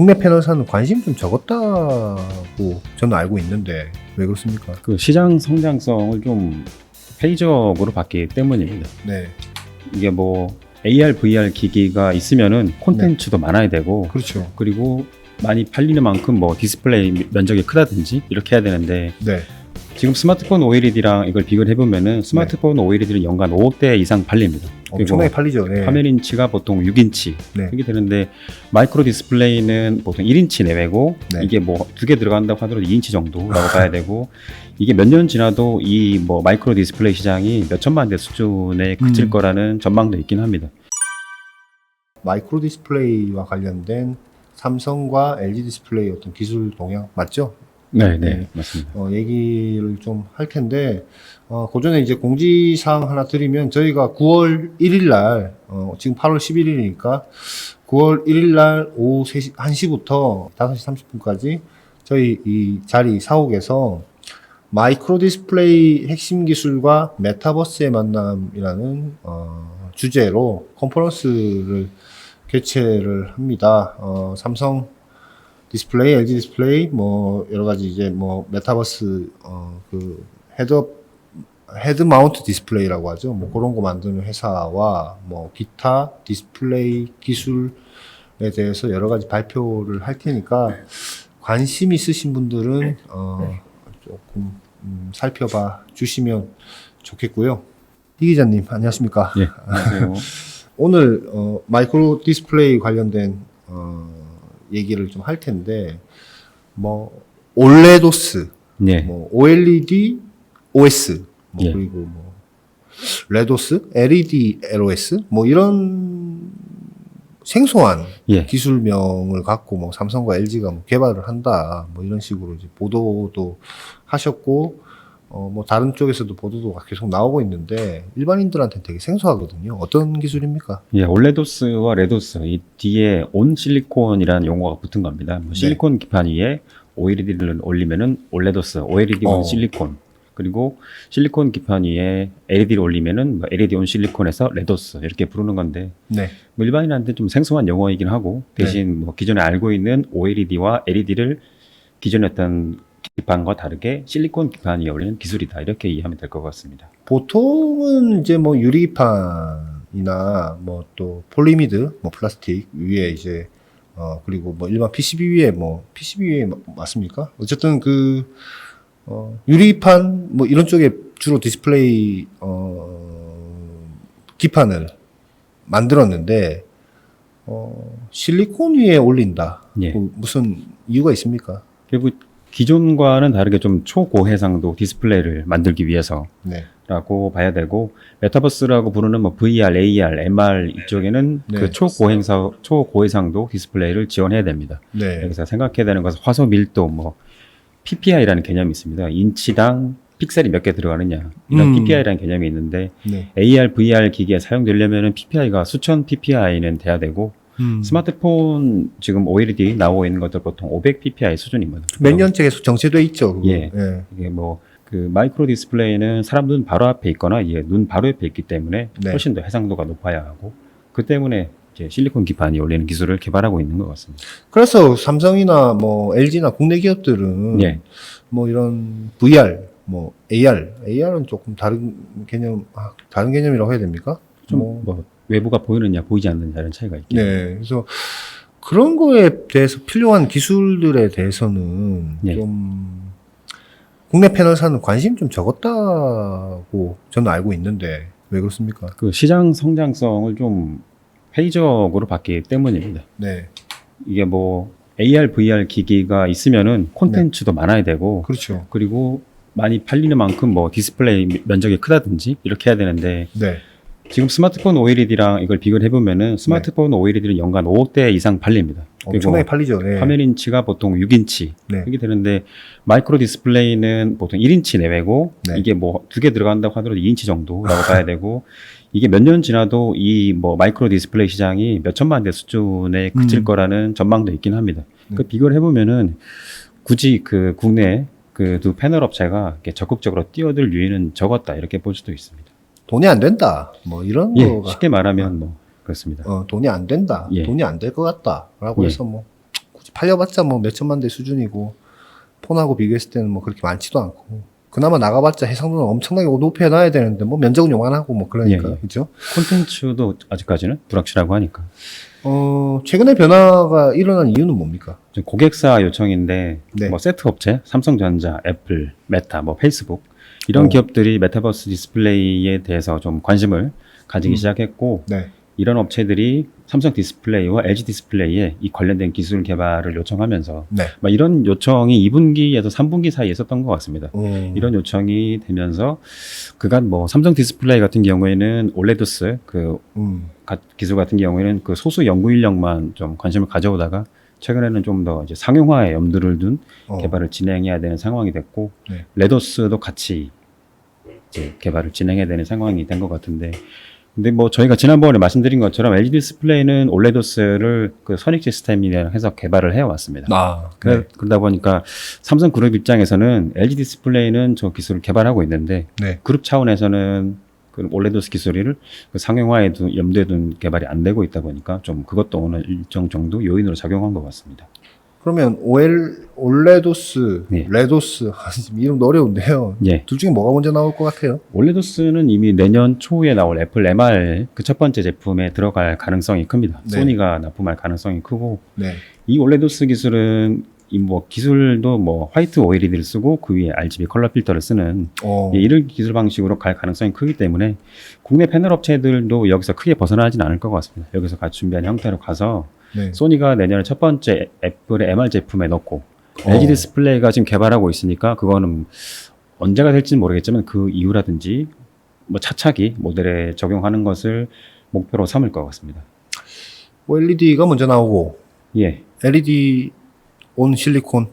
국내 패널사는 관심 좀 적었다고 저는 알고 있는데 왜 그렇습니까? 그 시장 성장성을 좀 회의적으로 봤기 때문입니다. 네, 이게 뭐 AR, VR 기기가 있으면은 콘텐츠도 많아야 되고 그렇죠. 그리고 많이 팔리는 만큼 뭐 디스플레이 면적이 크다든지 이렇게 해야 되는데 네, 지금 스마트폰 OLED랑 이걸 비교를 해보면은 스마트폰 OLED는 연간 5억 대 이상 팔립니다. 엄청나게 팔리죠. 네. 화면 인치가 보통 6인치 네. 이렇게 되는데 마이크로 디스플레이는 보통 1인치 내외고 네. 이게 뭐 두 개 들어간다고 하더라도 2인치 정도라고 봐야 되고 이게 몇 년 지나도 이 뭐 마이크로 디스플레이 시장이 몇 천만 대 수준에 그칠 음. 거라는 전망도 있긴 합니다. 마이크로 디스플레이와 관련된 삼성과 LG 디스플레이 어떤 기술 동향 맞죠? 네, 네. 네, 맞습니다. 어, 얘기를 좀 할 텐데, 어, 그 전에 이제 공지사항 하나 드리면, 저희가 9월 1일 날, 어, 지금 8월 11일이니까, 9월 1일 날 오후 3시, 1시부터 5시 30분까지 저희 이 자리 사옥에서 마이크로 디스플레이 핵심 기술과 메타버스의 만남이라는, 어, 주제로 컨퍼런스를 개최를 합니다. 어, 삼성 디스플레이, LG 디스플레이, 뭐 여러 가지 이제 뭐 메타버스 어 그 헤드 헤드 마운트 디스플레이라고 하죠. 뭐 그런 거 만드는 회사와 뭐 기타 디스플레이 기술에 대해서 여러 가지 발표를 할 테니까 관심 있으신 분들은 어 조금 음, 살펴봐 주시면 좋겠고요. 이 기자님 안녕하십니까? 예, 안녕하세요. 오늘 어, 마이크로 디스플레이 관련된 어, 얘기를 좀 할 텐데 뭐 올레도스, 네, 뭐 OLED, OS, 뭐 예. 그리고 뭐 레도스, LED, LOS 뭐 이런 생소한 예, 기술명을 갖고 뭐 삼성과 LG가 뭐 개발을 한다 뭐 이런 식으로 이제 보도도 하셨고 어 뭐 다른 쪽에서도 보도도 계속 나오고 있는데 일반인들한테는 되게 생소하거든요. 어떤 기술입니까? 예, 올레도스와 레도스 이 뒤에 온 실리콘이라는 용어가 붙은 겁니다. 뭐 네. 실리콘 기판 위에 OLED를 올리면은 올레도스, OLED 온 어. 실리콘. 그리고 실리콘 기판 위에 LED를 올리면은 뭐 LED 온 실리콘에서 레도스 이렇게 부르는 건데 네. 뭐 일반인한테 좀 생소한 용어이긴 하고 대신 뭐 기존에 알고 있는 OLED와 LED를 기존에 어떤 기판과 다르게 실리콘 기판 위에 올리는 기술이다 이렇게 이해하면 될 것 같습니다. 보통은 이제 뭐 유리판이나 뭐 또 폴리미드, 뭐 플라스틱 위에 이제 어 그리고 뭐 일반 PCB 위에 뭐 PCB 위에 마- 맞습니까? 어쨌든 그 어, 유리판 뭐 이런 쪽에 주로 디스플레이 어 기판을 만들었는데 어 실리콘 위에 올린다. 예. 그 무슨 이유가 있습니까? 그리고 기존과는 다르게 좀 초고해상도 디스플레이를 만들기 위해서 네. 라고 봐야 되고 메타버스라고 부르는 뭐 VR, AR, MR 이쪽에는 네. 그 초고해상 초고해상도 디스플레이를 지원해야 됩니다. 네. 여기서 생각해야 되는 것은 화소 밀도 뭐 PPI라는 개념이 있습니다. 인치당 픽셀이 몇 개 들어가느냐 이런 음. PPI라는 개념이 있는데 네. AR, VR 기기에 사용되려면은 PPI가 수천 PPI는 돼야 되고 음. 스마트폰 지금 OLED 나오고 있는 것들 보통 500 PPI 수준입니다. 몇 년째 계속 정체돼 있죠. 그거. 예. 이게 뭐 그 마이크로 디스플레이는 사람 눈 바로 앞에 있거나 예, 눈 바로 옆에 있기 때문에 네. 훨씬 더 해상도가 높아야 하고 그 때문에 이제 실리콘 기판이 올리는 기술을 개발하고 있는 것 같습니다. 그래서 삼성이나 뭐 LG나 국내 기업들은 예. 뭐 이런 VR, 뭐 AR, AR은 조금 다른 개념, 아, 다른 개념이라고 해야 됩니까? 좀 뭐, 뭐 외부가 보이느냐 보이지 않느냐 이런 차이가 있겠네요. 네. 그래서 그런 거에 대해서 필요한 기술들에 대해서는 예. 좀 국내 패널사는 관심 좀 적었다고 저는 알고 있는데 왜 그렇습니까? 그 시장 성장성을 좀 회의적으로 봤기 때문입니다. 네. 이게 뭐 AR, VR 기기가 있으면은 콘텐츠도 많아야 되고 그렇죠. 그리고 많이 팔리는 만큼 뭐 디스플레이 면적이 크다든지 이렇게 해야 되는데 네. 지금 스마트폰 OLED랑 이걸 비교를 해보면은 스마트폰 OLED는 연간 5억 대 이상 팔립니다. 엄청나게 팔리죠. 네. 화면 인치가 보통 6인치 네. 이렇게 되는데 마이크로 디스플레이는 보통 1인치 내외고 네. 이게 뭐 두 개 들어간다고 하더라도 2인치 정도라고 봐야 되고 이게 몇 년 지나도 이 뭐 마이크로 디스플레이 시장이 몇 천만 대 수준에 그칠 음. 거라는 전망도 있긴 합니다. 음. 그 비교를 해보면은 굳이 그 국내 그 두 패널 업체가 이렇게 적극적으로 뛰어들 유인은 적었다 이렇게 볼 수도 있습니다. 돈이 안 된다. 뭐 이런 예, 거가 쉽게 말하면 뭐 그렇습니다. 어, 돈이 안 된다. 예. 돈이 안 될 것 같다. 라고 예. 해서 뭐, 굳이 팔려봤자 뭐 몇천만 대 수준이고 폰하고 비교했을 때는 뭐 그렇게 많지도 않고 그나마 나가봤자 해상도는 엄청나게 높여놔야 되는데 뭐 면적은 요만하고 뭐 그러니까 예, 예. 그죠? 콘텐츠도 아직까지는 불확실하고 하니까 어 최근에 변화가 일어난 이유는 뭡니까? 지금 고객사 요청인데 네. 뭐 세트 업체, 삼성전자, 애플, 메타, 뭐 페이스북 이런 어. 기업들이 메타버스 디스플레이에 대해서 좀 관심을 가지기 음. 시작했고 네. 이런 업체들이 삼성 디스플레이와 LG 디스플레이에 이 관련된 기술 개발을 요청하면서 네. 막 이런 요청이 2분기에서 3분기 사이에 있었던 것 같습니다. 음. 이런 요청이 되면서 그간 뭐 삼성 디스플레이 같은 경우에는 올레도스 그 음. 가- 기술 같은 경우에는 그 소수 연구 인력만 좀 관심을 가져오다가 최근에는 좀 더 이제 상용화에 염두를 둔 어. 개발을 진행해야 되는 상황이 됐고 네. 레도스도 같이 이제 개발을 진행해야 되는 상황이 된 것 같은데 근데 뭐 저희가 지난번에 말씀드린 것처럼 LG 디스플레이는 올레도스를 그 선익 시스템이랑 해서 개발을 해왔습니다. 아, 그래, 네. 그러다 보니까 삼성 그룹 입장에서는 LG 디스플레이는 저 기술을 개발하고 있는데 네. 그룹 차원에서는 그 올레도스 기술을 그 상용화에 둔, 염두에 둔 개발이 안 되고 있다 보니까 좀 그것도 어느 일정 정도 요인으로 작용한 것 같습니다. 그러면 OL 올레도스, 네. 레도스 이름도 어려운데요. 예. 둘 중에 뭐가 먼저 나올 것 같아요? 올레도스는 이미 내년 초에 나올 애플 MR 그 첫 번째 제품에 들어갈 가능성이 큽니다. 네. 소니가 납품할 가능성이 크고 네. 이 올레도스 기술은 이 뭐 기술도 뭐 화이트 OLED를 쓰고 그 위에 RGB 컬러 필터를 쓰는 어. 예, 이런 기술 방식으로 갈 가능성이 크기 때문에 국내 패널 업체들도 여기서 크게 벗어나진 않을 것 같습니다. 여기서 같이 준비한 형태로 가서 네. 소니가 내년에 첫 번째 애플의 MR 제품에 넣고 어. LG 디스플레이가 지금 개발하고 있으니까 그거는 언제가 될지는 모르겠지만 그 이유라든지 뭐 차차기 모델에 적용하는 것을 목표로 삼을 것 같습니다. OLED가 먼저 나오고 예, LED 온 실리콘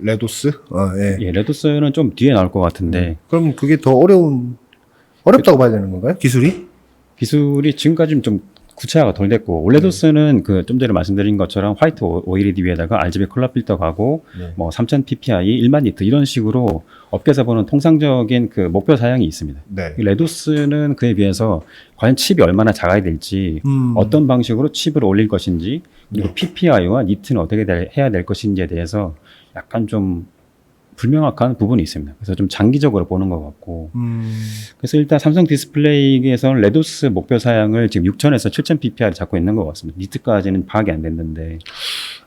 레도스. 아, 예. 예, 레도스는 좀 뒤에 나올 것 같은데 그럼 그게 더 어려운 어렵다고 봐야 되는 건가요? 기술이? 기술이 지금까지는 좀 구체화가 덜 됐고 올레도스는 그 좀 전에 말씀드린 것처럼 화이트 OLED 위에다가 RGB 컬러 필터 가고 네. 뭐 3000 ppi, 1만 니트 이런 식으로 업계에서 보는 통상적인 그 목표 사양이 있습니다. 네. 이 레도스는 그에 비해서 과연 칩이 얼마나 작아야 될지 음. 어떤 방식으로 칩을 올릴 것인지 그리고 PPI와 니트는 어떻게 될- 해야 될 것인지에 대해서 약간 좀 불명확한 부분이 있습니다. 그래서 좀 장기적으로 보는 것 같고 음. 그래서 일단 삼성 디스플레이에서는 레도스 목표 사양을 지금 6000에서 7000 PPI를 잡고 있는 것 같습니다. 니트까지는 파악이 안 됐는데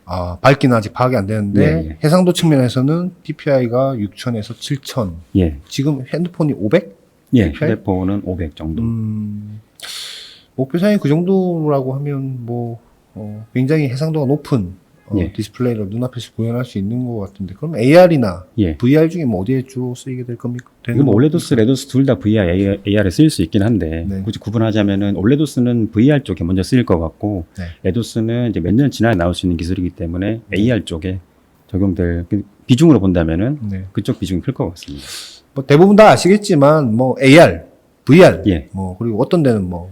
아, 밝기는 아직 파악이 안 되는데 예, 예. 해상도 측면에서는 PPI가 6000에서 7000. 예, 지금 핸드폰이 500? 예, PPI? 휴대폰은 500 정도. 음. 목표 사양이 그 정도라고 하면 뭐 어, 굉장히 해상도가 높은 어, 예. 디스플레이를 눈앞에서 구현할 수 있는 것 같은데 그럼 AR이나 예. VR 중에 뭐 어디에 주로 쓰이게 될 겁니까? 되는 뭐? 올레도스, 레도스 둘 다 VR, AR에 쓰일 수 있긴 한데 네. 굳이 구분하자면은 올레도스는 VR 쪽에 먼저 쓰일 것 같고 네. 레도스는 이제 몇 년 지나야 나올 수 있는 기술이기 때문에 AR 쪽에 적용될 그 비중으로 본다면은 네. 그쪽 비중이 클 것 같습니다. 뭐 대부분 다 아시겠지만 뭐 AR, VR, 예. 뭐 그리고 어떤 데는 뭐,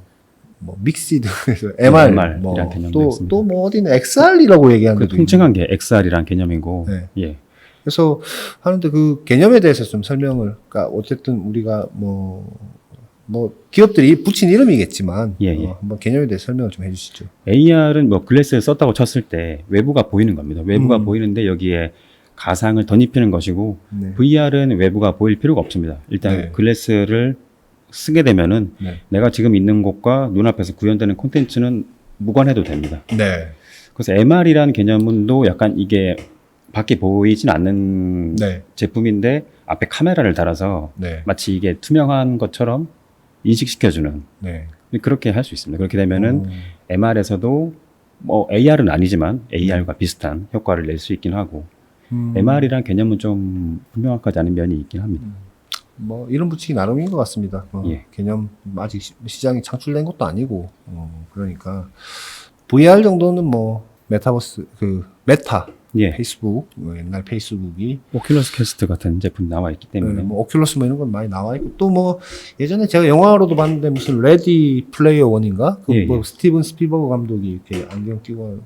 뭐 믹시드, 그래서 MR, MR 뭐 이란 개념도 또 있습니다. 또뭐 어디는 XR이라고 얘기하는 그 통칭한 게 XR이란 개념이고 네. 예. 그래서 하는데 그 개념에 대해서 좀 설명을, 그러니까 어쨌든 우리가 뭐, 뭐 기업들이 붙인 이름이겠지만, 예, 예. 어, 한번 개념에 대해 서 설명을 좀 해주시죠. AR은 뭐 글래스를 썼다고 쳤을 때 외부가 보이는 겁니다. 외부가 음. 보이는데 여기에 가상을 덧입히는 것이고 네. VR은 외부가 보일 필요가 없습니다. 일단 네. 글래스를 쓰게 되면은 네. 내가 지금 있는 곳과 눈앞에서 구현되는 콘텐츠는 무관해도 됩니다. 네. 그래서 MR이라는 개념도 약간 이게 밖에 보이진 않는 네. 제품인데 앞에 카메라를 달아서 네. 마치 이게 투명한 것처럼 인식시켜주는 네. 그렇게 할 수 있습니다. 그렇게 되면은 음. MR에서도 뭐 AR은 아니지만 AR과 비슷한 효과를 낼 수 있긴 하고 음. MR이란 개념은 좀 분명하지 않은 면이 있긴 합니다. 뭐 이름 붙이기 나름인 것 같습니다. 어, 예. 개념 아직 시- 시장이 창출된 것도 아니고 어, 그러니까 VR 정도는 뭐 메타버스 그 메타 예, 페이스북 어, 옛날 페이스북이 오큘러스 퀘스트 같은 제품 나와 있기 때문에 네, 뭐 오큘러스 뭐 이런 건 많이 나와 있고 또 뭐 예전에 제가 영화로도 봤는데 무슨 레디 플레이어 원인가 그 예, 뭐 예. 스티븐 스피버그 감독이 이렇게 안경 끼고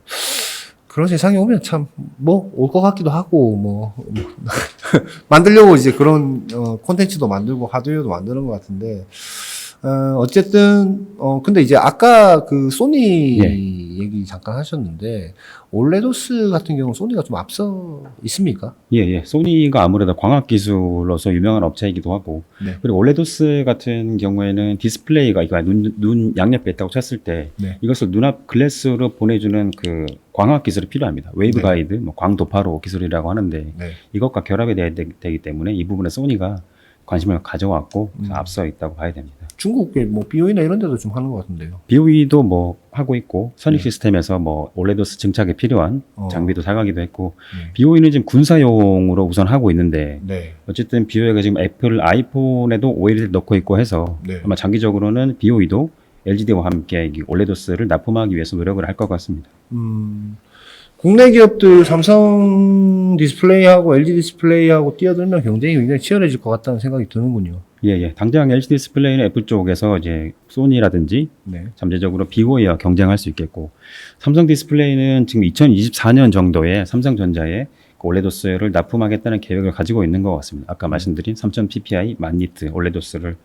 그런 세상이 오면 참 뭐 올 것 같기도 하고 뭐, 뭐. 만들려고 이제 그런 어, 콘텐츠도 만들고 하드웨어도 만드는 것 같은데 어, 어쨌든 어 근데 이제 아까 그 소니 예. 얘기 잠깐 하셨는데 올레도스 같은 경우 는 소니가 좀 앞서 있습니까? 예, 예. 소니가 아무래도 광학 기술로서 유명한 업체이기도 하고, 네. 그리고 올레도스 같은 경우에는 디스플레이가, 이거 눈, 눈 양옆에 있다고 쳤을 때, 네. 이것을 눈앞 글래스로 보내주는 그 광학 기술이 필요합니다. 웨이브 네. 가이드, 뭐 광도파로 기술이라고 하는데, 네. 이것과 결합이 돼야 되, 기 때문에 이 부분에 소니가 관심을 가져왔고, 음. 앞서 있다고 봐야 됩니다. 중국의 뭐 BOE나 이런 데도 좀 하는 것 같은데요. BOE도 뭐 하고 있고, 선익 네. 시스템에서 뭐 올레도스 증착에 필요한 어. 장비도 사가기도 했고, 네. BOE는 지금 군사용으로 우선 하고 있는데, 네. 어쨌든 BOE가 지금 애플 아이폰에도 OLED를 넣고 있고 해서 네. 아마 장기적으로는 BOE도 LGD와 함께 이 올레도스를 납품하기 위해서 노력을 할 것 같습니다. 음, 국내 기업들 삼성 디스플레이하고 LG 디스플레이하고 뛰어들면 경쟁이 굉장히 치열해질 것 같다는 생각이 드는군요. 예, 예. 당장 LG 디스플레이는 애플 쪽에서 이제 소니라든지 네. 잠재적으로 BOE와 경쟁할 수 있겠고 삼성 디스플레이는 지금 2024년 정도에 삼성전자에 그 올레도스를 납품하겠다는 계획을 가지고 있는 것 같습니다. 아까 말씀드린 3000 ppi 만니트 올레도스를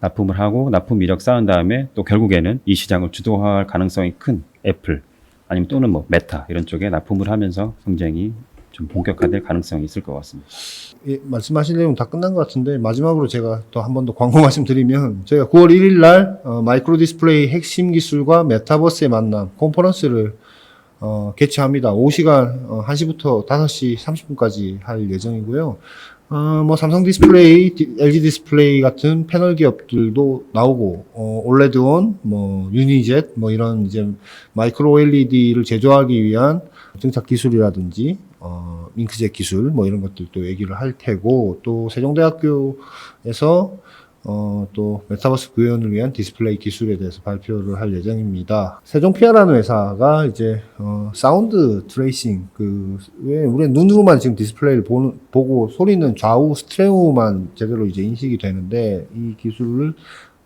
납품을 하고 납품 이력 쌓은 다음에 또 결국에는 이 시장을 주도할 가능성이 큰 애플 아니면 또는 뭐 메타 이런 쪽에 납품을 하면서 경쟁이 좀 본격화될 가능성이 있을 것 같습니다. 예, 말씀하신 내용 다 끝난 것 같은데 마지막으로 제가 또 한 번 더 광고 말씀드리면 저희가 9월 1일 날 어, 마이크로 디스플레이 핵심 기술과 메타버스의 만남 컨퍼런스를 어, 개최합니다. 오후 시간 어, 1시부터 5시 30분까지 할 예정이고요. 어, 뭐 삼성 디스플레이, 디- LG 디스플레이 같은 패널 기업들도 나오고 어, 올레드온, 뭐 유니젯, 뭐 이런 이제 마이크로 OLED를 제조하기 위한 증착 기술이라든지 어, 잉크젯 기술 뭐 이런 것들도 얘기를 할 테고 또 세종대학교에서 어, 또 메타버스 구현을 위한 디스플레이 기술에 대해서 발표를 할 예정입니다. 세종피아라는 회사가 이제 어, 사운드 트레이싱 그왜 우리 눈으로만 지금 디스플레이를 보는, 보고 소리는 좌우 스트레오만 제대로 이제 인식이 되는데 이 기술을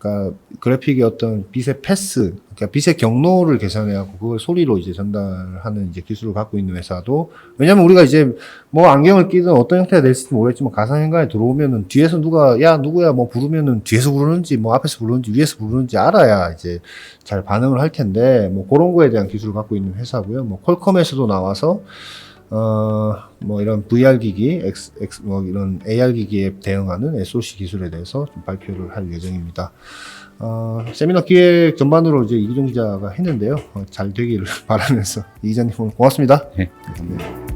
그러니까 그래픽의 어떤 빛의 패스, 그러니까 빛의 경로를 계산해갖고 그걸 소리로 이제 전달하는 이제 기술을 갖고 있는 회사도 왜냐면 우리가 이제 뭐 안경을 끼든 어떤 형태가 될지 모르겠지만 가상현관에 들어오면은 뒤에서 누가 야 누구야 뭐 부르면은 뒤에서 부르는지 뭐 앞에서 부르는지 위에서 부르는지 알아야 이제 잘 반응을 할 텐데 뭐 그런 거에 대한 기술을 갖고 있는 회사고요. 뭐 퀄컴에서도 나와서 어, 뭐 이런 VR 기기, X, X, 뭐 이런 AR 기기에 대응하는 SOC 기술에 대해서 좀 발표를 할 예정입니다. 어, 세미나 기획 전반으로 이제 이기종 기자가 했는데요. 어, 잘 되기를 바라면서 이 기자님 오늘 고맙습니다. 네, 감사합니다.